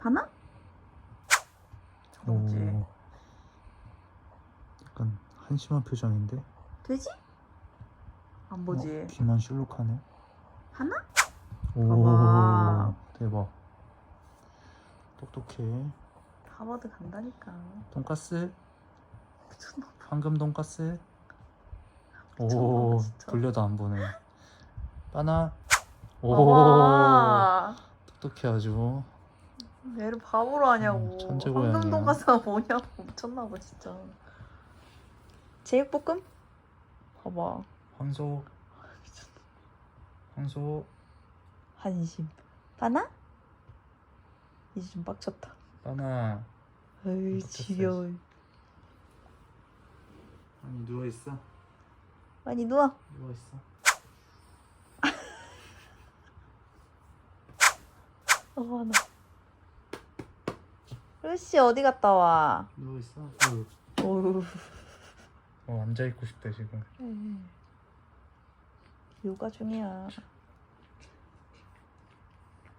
하나? 오. 뭐지? 약간 한심한 표정인데. 돼지? 안 보지. 어, 귀만 실룩하네. 하나? 오 봐봐. 대박. 똑똑해. 하버드 간다니까. 돈까스? 미쳤나? 황금 돈까스? 미쳤나 오 봐, 진짜. 돌려도 안 보네. 빠나. 오 봐봐. 똑똑해 아주. 얘를 바보로 하냐고. 음, 천재 고양이야. 황금 돈가스가 뭐냐고 미쳤나봐 진짜. 제육볶음? 봐봐. 황소. 황소. 한심. 바나? 이제 좀 빡쳤다. 빠나. 에이 빡쳤어, 지겨워. 아니 누워 있어. 많이 누워. 누워 있어. 어 하나. 루시 어디 갔다 와? 누워 있어. 어, 어우. 어 앉아 있고 싶대 지금. 요가 중이야.